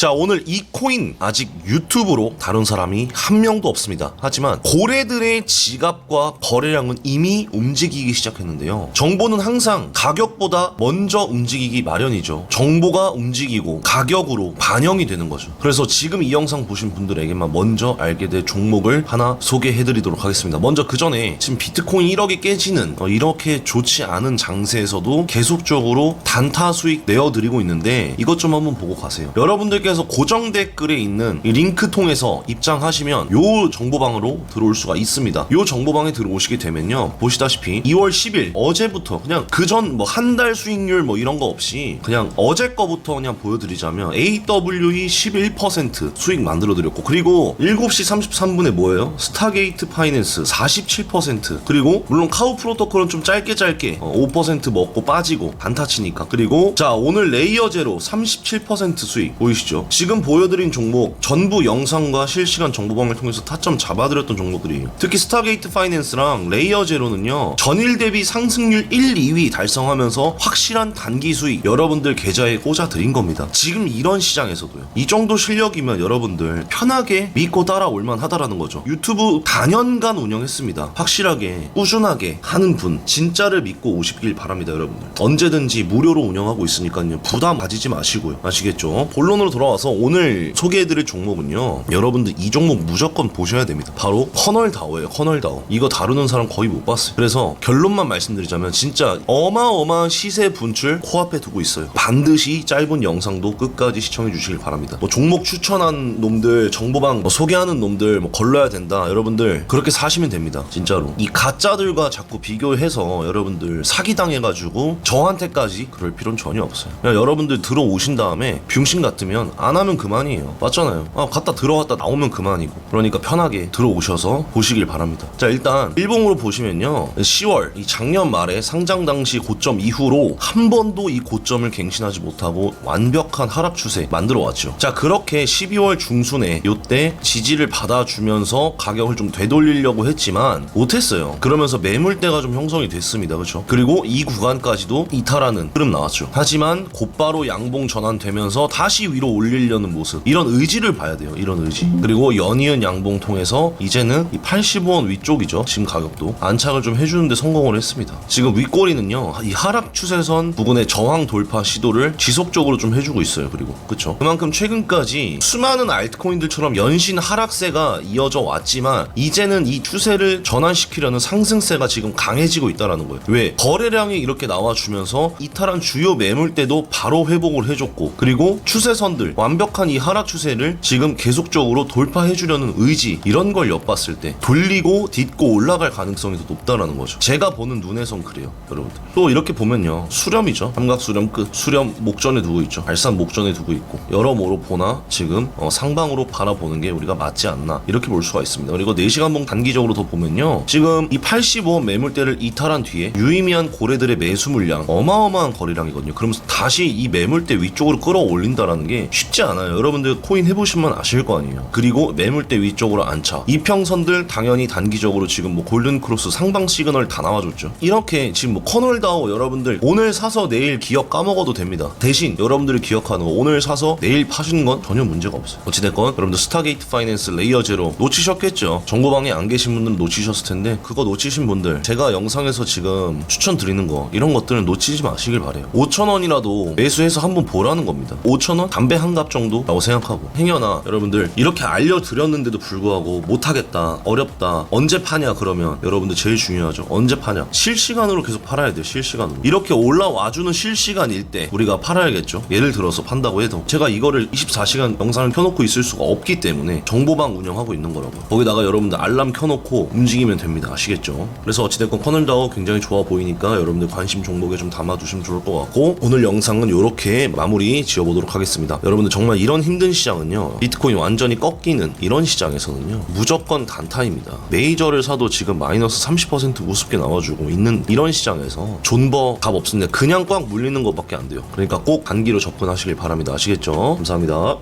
자 오늘 이 코인 아직 유튜브로 다룬 사람이 한 명도 없습니다. 하지만 고래들의 지갑과 거래량은 이미 움직이기 시작했는데요. 정보는 항상 가격보다 먼저 움직이기 마련이죠. 정보가 움직이고 가격으로 반영이 되는 거죠. 그래서 지금 이 영상 보신 분들에게만 먼저 알게 될 종목을 하나 소개해드리도록 하겠습니다. 먼저 그 전에 지금 비트코인 1억이 깨지는 어, 이렇게 좋지 않은 장세에서도 계속적으로 단타 수익 내어드리고 있는데 이것 좀 한번 보고 가세요. 여러분들께 서 고정 댓글에 있는 이 링크 통해서 입장하시면 요 정보방으로 들어올 수가 있습니다. 요 정보방에 들어오시게 되면요. 보시다시피 2월 10일 어제부터 그냥 그전 뭐 한 달 수익률 뭐 이런 거 없이 그냥 어제 거부터 그냥 보여드리자면 AWE 11% 수익 만들어 드렸고 그리고 7시 33분에 뭐예요? 스타게이트 파이낸스 47% 그리고 물론 카우 프로토콜은 좀 짧게 짧게 어, 5% 먹고 빠지고 단타 치니까 그리고 자 오늘 레이어 제로 37% 수익 보이시죠? 지금 보여드린 종목 전부 영상과 실시간 정보방을 통해서 타점 잡아드렸던 종목들이에요. 특히 스타게이트 파이낸스랑 레이어 제로는요 전일 대비 상승률 1, 2위 달성하면서 확실한 단기 수익 여러분들 계좌에 꽂아 드린 겁니다. 지금 이런 시장에서도요. 이 정도 실력이면 여러분들 편하게 믿고 따라올만 하다라는 거죠. 유튜브 단연간 운영했습니다. 확실하게 꾸준하게 하는 분 진짜를 믿고 오시길 바랍니다, 여러분들. 언제든지 무료로 운영하고 있으니까요. 부담 가지지 마시고요. 아시겠죠? 본론으로 돌아와 서 오늘 소개해드릴 종목은요. 여러분들 이 종목 무조건 보셔야 됩니다. 바로 커널다오예요. 커널다오. 이거 다루는 사람 거의 못 봤어요. 그래서 결론만 말씀드리자면 진짜 어마어마한 시세 분출 코앞에 두고 있어요. 반드시 짧은 영상도 끝까지 시청해 주시길 바랍니다. 뭐 종목 추천한 놈들, 정보방 뭐 소개하는 놈들 뭐 걸러야 된다. 여러분들 그렇게 사시면 됩니다. 진짜로. 이 가짜들과 자꾸 비교해서 여러분들 사기 당해가지고 저한테까지 그럴 필요는 전혀 없어요. 그냥 여러분들 들어오신 다음에 병신 같으면 안 하면 그만이에요. 맞잖아요. 아, 갔다 들어갔다 나오면 그만이고. 그러니까 편하게 들어오셔서 보시길 바랍니다. 자, 일단 일봉으로 보시면요. 10월 이 작년 말에 상장 당시 고점 이후로 한 번도 이 고점을 갱신하지 못하고 완벽한 하락 추세 만들어 왔죠. 자, 그렇게 12월 중순에 요때 지지를 받아주면서 가격을 좀 되돌리려고 했지만 못했어요. 그러면서 매물대가 좀 형성이 됐습니다. 그렇죠? 그리고 이 구간까지도 이탈하는 흐름 나왔죠. 하지만 곧바로 양봉 전환되면서 다시 위로 올리 려는 모습. 이런 의지를 봐야 돼요. 이런 의지. 그리고 연이은 양봉 통해서 이제는 이 85원 위쪽이죠. 지금 가격도 안착을 좀 해주는데 성공을 했습니다. 지금 윗꼬리는요. 이 하락 추세선 부근의 저항 돌파 시도를 지속적으로 좀 해주고 있어요. 그리고 그쵸. 그만큼 최근까지 수많은 알트코인들처럼 연신 하락세가 이어져 왔지만 이제는 이 추세를 전환시키려는 상승세가 지금 강해지고 있다라는 거예요. 왜? 거래량이 이렇게 나와주면서 이탈한 주요 매물대도 바로 회복을 해줬고 그리고 추세선들 완벽한 이 하락 추세를 지금 계속적으로 돌파해 주려는 의지 이런 걸 엿봤을 때 돌리고 딛고 올라갈 가능성이 더 높다라는 거죠. 제가 보는 눈에선 그래요, 여러분들. 또 이렇게 보면요, 수렴이죠. 삼각 수렴 끝, 수렴 목전에 두고 있죠. 발산 목전에 두고 있고 여러모로 보나 지금 어, 상방으로 바라보는 게 우리가 맞지 않나 이렇게 볼 수가 있습니다. 그리고 4시간 봉 단기적으로 더 보면요, 지금 이 85원 매물대를 이탈한 뒤에 유의미한 고래들의 매수 물량 어마어마한 거래량이거든요. 그러면서 다시 이 매물대 위쪽으로 끌어올린다라는 게 쉽지 않아요. 여러분들 코인 해보시면 아실 거 아니에요. 그리고 매물대 위쪽으로 안착. 이평선들 당연히 단기적으로 지금 뭐 골든 크로스 상방 시그널 다 나와줬죠. 이렇게 지금 뭐 커널다오 여러분들 오늘 사서 내일 기억 까먹어도 됩니다. 대신 여러분들이 기억하는 거 오늘 사서 내일 파시는 건 전혀 문제가 없어요. 어찌됐건 여러분들 스타게이트 파이낸스 레이어 제로 놓치셨겠죠. 정보방에 안 계신 분들은 놓치셨을 텐데 그거 놓치신 분들 제가 영상에서 지금 추천드리는 거 이런 것들은 놓치지 마시길 바래요. 5천 원이라도 매수해서 한번 보라는 겁니다. 5천 원 담배 한갑 정도라고 생각하고 행여나 여러분들 이렇게 알려드렸는데도 불구하고 못하겠다 어렵다 언제 파냐 그러면 여러분들 제일 중요하죠. 언제 파냐? 실시간으로 계속 팔아야 돼요 실시간으로. 이렇게 올라와주는 실시간일 때 우리가 팔아야겠죠? 예를 들어서 판다고 해도 제가 이거를 24시간 영상을 켜놓고 있을 수가 없기 때문에 정보방 운영하고 있는 거라고요. 거기다가 여러분들 알람 켜놓고 움직이면 됩니다. 아시겠죠? 그래서 어찌됐건 커널다워 굉장히 좋아 보이니까 여러분들 관심 종목에 좀 담아두시면 좋을 것 같고 오늘 영상은 이렇게 마무리 지어보도록 하겠습니다 여러분들 정말 이런 힘든 시장은요 비트코인 완전히 꺾이는 이런 시장에서는요 무조건 단타입니다. 메이저를 사도 지금 마이너스 30% 우습게 나와주고 있는 이런 시장에서 존버 값 없습니다. 그냥 꽉 물리는 것밖에 안 돼요. 그러니까 꼭 단기로 접근하시길 바랍니다. 아시겠죠? 감사합니다